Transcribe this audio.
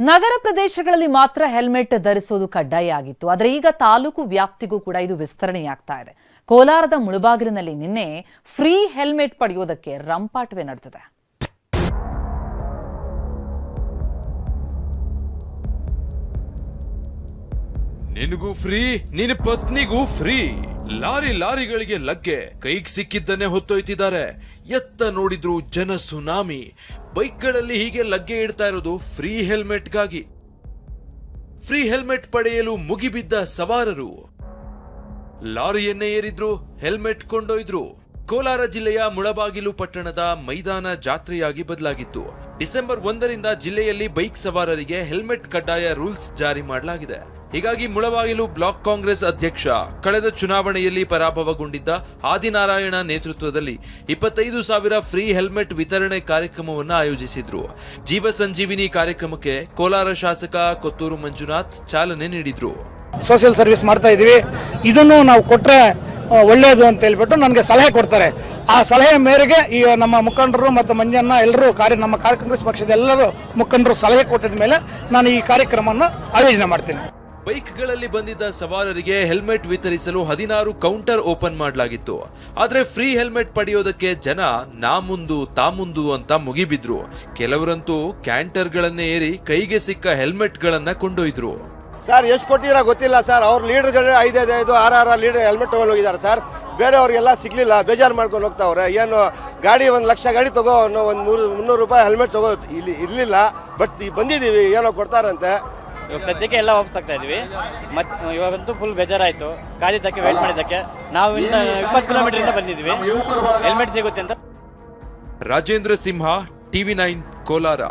ನಗರ ಪ್ರದೇಶಗಳಲ್ಲಿ ಮಾತ್ರ ಹೆಲ್ಮೆಟ್ ಧರಿಸೋದು ಕಡ್ಡಾಯ ಆಗಿತ್ತು. ಆದರೆ ಈಗ ತಾಲೂಕು ವ್ಯಾಪ್ತಿಗೂ ಕೂಡ ಇದು ವಿಸ್ತರಣೆಯಾಗ್ತಾ ಇದೆ. ಕೋಲಾರದ ಮುಳಬಾಗಿಲಿನಲ್ಲಿ ನಿನ್ನೆ ಫ್ರೀ ಹೆಲ್ಮೆಟ್ ಪಡೆಯೋದಕ್ಕೆ ರಂಪಾಟವೇ ನಡೆದಿದೆ. ನಿನಗೂ ಫ್ರೀ, ನಿನ್ನ ಪತ್ನಿಗೂ ಫ್ರೀ. ಲಾರಿ ಲಾರಿಗಳಿಗೆ ಲಗ್ಗೆ. ಕೈಗೆ ಸಿಕ್ಕಿದ್ದನ್ನೇ ಹೊತ್ತೊಯ್ತಿದ್ದಾರೆ. ಎತ್ತ ನೋಡಿದ್ರು ಜನ ಸುನಾಮಿ. ಬೈಕ್ಗಳಲ್ಲಿ ಹೀಗೆ ಲಗ್ಗೆ ಇಡ್ತಾ ಇರೋದು ಫ್ರೀ ಹೆಲ್ಮೆಟ್ಗಾಗಿ. ಫ್ರೀ ಹೆಲ್ಮೆಟ್ ಪಡೆಯಲು ಮುಗಿಬಿದ್ದ ಸವಾರರು. ಲಾರಿಯನ್ನೇ ಏರಿದ್ರು, ಹೆಲ್ಮೆಟ್ ಕೊಂಡೊಯ್ದ್ರು. ಕೋಲಾರ ಜಿಲ್ಲೆಯ ಮುಳಬಾಗಿಲು ಪಟ್ಟಣದ ಮೈದಾನ ಜಾತ್ರೆಯಾಗಿ ಬದಲಾಗಿತ್ತು. ಡಿಸೆಂಬರ್ ಒಂದರಿಂದ ಜಿಲ್ಲೆಯಲ್ಲಿ ಬೈಕ್ ಸವಾರರಿಗೆ ಹೆಲ್ಮೆಟ್ ಕಡ್ಡಾಯ ರೂಲ್ಸ್ ಜಾರಿ ಮಾಡಲಾಗಿದೆ. ಹೀಗಾಗಿ ಮುಳಬಾಗಿಲು ಬ್ಲಾಕ್ ಕಾಂಗ್ರೆಸ್ ಅಧ್ಯಕ್ಷ ಕಳೆದ ಚುನಾವಣೆಯಲ್ಲಿ ಪರಾಭವಗೊಂಡಿದ್ದ ಆದಿನಾರಾಯಣ ನೇತೃತ್ವದಲ್ಲಿ ಇಪ್ಪತ್ತೈದು ಸಾವಿರ ಫ್ರೀ ಹೆಲ್ಮೆಟ್ ವಿತರಣೆ ಕಾರ್ಯಕ್ರಮವನ್ನು ಆಯೋಜಿಸಿದ್ರು. ಜೀವ ಸಂಜೀವಿನಿ ಕಾರ್ಯಕ್ರಮಕ್ಕೆ ಕೋಲಾರ ಶಾಸಕ ಕೊತ್ತೂರು ಮಂಜುನಾಥ್ ಚಾಲನೆ ನೀಡಿದ್ರು. ಸೋಷಿಯಲ್ ಸರ್ವಿಸ್ ಮಾಡ್ತಾ ಇದೀವಿ. ಇದನ್ನು ನಾವು ಕೊಟ್ಟರೆ ಒಳ್ಳೆಯದು ಅಂತ ಹೇಳ್ಬಿಟ್ಟು ನನಗೆ ಸಲಹೆ ಕೊಡ್ತಾರೆ. ಆ ಸಲಹೆ ಮೇರೆಗೆ ಈ ನಮ್ಮ ಮುಖಂಡರು ಮತ್ತು ಮಂಜಣ್ಣ ಎಲ್ಲರೂ ಕಾರ್ಯ, ನಮ್ಮ ಕಾರ್ಯ ಕಾಂಗ್ರೆಸ್ ಪಕ್ಷದ ಎಲ್ಲರೂ ಮುಖಂಡರು ಸಲಹೆ ಕೊಟ್ಟಿದ ಮೇಲೆ ನಾನು ಈ ಕಾರ್ಯಕ್ರಮವನ್ನು ಆಯೋಜನೆ ಮಾಡ್ತೀನಿ. ಬೈಕ್ಗಳಲ್ಲಿ ಬಂದಿದ್ದ ಸವಾರರಿಗೆ ಹೆಲ್ಮೆಟ್ ವಿತರಿಸಲು ಹದಿನಾರು ಕೌಂಟರ್ ಓಪನ್ ಮಾಡಲಾಗಿತ್ತು. ಆದರೆ ಫ್ರೀ ಹೆಲ್ಮೆಟ್ ಪಡೆಯೋದಕ್ಕೆ ಜನ ನಾ ಮುಂದು, ತಾ ಮುಂದು ಅಂತ ಮುಗಿಬಿದ್ರು. ಕೆಲವರಂತೂ ಕ್ಯಾಂಟರ್ಗಳನ್ನೇ ಏರಿ ಕೈಗೆ ಸಿಕ್ಕ ಹೆಲ್ಮೆಟ್ಗಳನ್ನ ಕೊಂಡೊಯ್ದ್ರು. ಸರ್ ಎಷ್ಟು ಕೊಟ್ಟಿದ್ದೀರಾ ಗೊತ್ತಿಲ್ಲ ಸರ್ ಅವ್ರ ಲೀಡರ್ಗಳು ಐದೈದು ಐದು ಆರು ಆರು ಲೀಡರ್ ಹೆಲ್ಮೆಟ್ ತೊಗೊಂಡು ಹೋಗಿದ್ದಾರೆ ಸರ್ ಬೇರೆಯವ್ರಿಗೆಲ್ಲ ಸಿಗಲಿಲ್ಲ ಬೇಜಾರು ಮಾಡ್ಕೊಂಡು ಹೋಗ್ತಾವ್ರೆ. ಏನು ಗಾಡಿ ಒಂದು ಲಕ್ಷ ಗಾಡಿ ತಗೋ ಅನ್ನೋ ಒಂದು ಮೂರು ಮುನ್ನೂರು ರೂಪಾಯಿ ಹೆಲ್ಮೆಟ್ ತಗೋ ಇಲ್ಲಿ ಇರಲಿಲ್ಲ ಬಟ್ ಈಗ ಬಂದಿದ್ದೀವಿ ಏನೋ ಕೊಡ್ತಾರಂತೆ. ಇವಾಗ ಸದ್ಯಕ್ಕೆ ಎಲ್ಲ ವಾಪಸ್ ಆಗ್ತಾ ಇದ್ವಿ. ಮತ್ತೆ ಇವಾಗಂತೂ ಫುಲ್ ಬೇಜಾರಾಯಿತು. ಕಾದಿದ್ದಕ್ಕೆ ವೇಟ್ ಮಾಡಿದ್ದಕ್ಕೆ. ನಾವು ಇಂದ ಇಪ್ಪತ್ತು ಕಿಲೋಮೀಟರಿಂದ ಬಂದಿದ್ವಿ ಹೆಲ್ಮೆಟ್ ಸಿಗುತ್ತೆ ಅಂತ. Rajendra Simha TV nine Kolar.